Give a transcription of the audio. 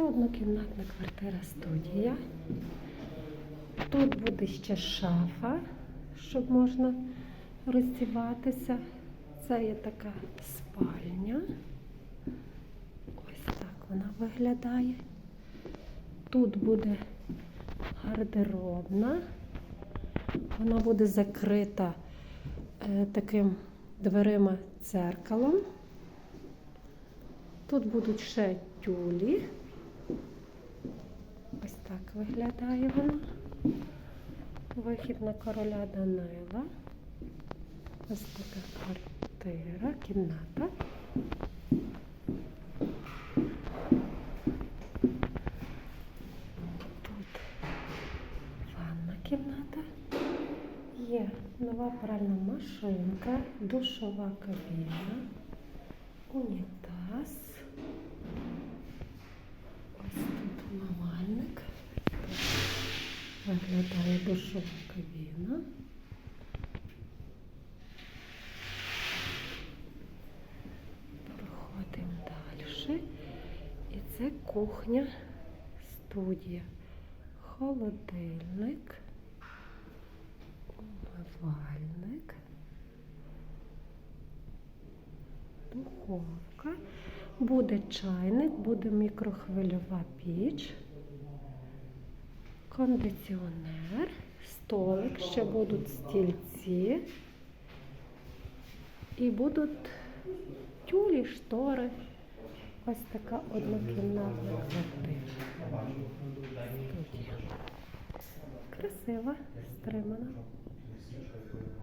Це однокімнатна квартира студія. Тут буде ще шафа, щоб можна роздіватися. Це є така спальня. Ось так вона виглядає. Тут буде гардеробна. Вона буде закрита е, таким дверима дзеркалом. Тут будуть ще тюлі. Ось так виглядає вона. Вихід на короля Данила. Ось така квартира, кімната. Тут ванна кімната. Є нова пральна машинка, душова кабіна, унітаз. Ось тут умивальник. Так Виглядає душова кабіна. Проходимо далі. І це кухня, студія, холодильник, умивальник, духовка, буде чайник, буде мікрохвильова піч, кондиціонер, столик, ще будуть стільці і будуть тюлі, штори. Ось така однокімнатна квартира. Красива, стримана.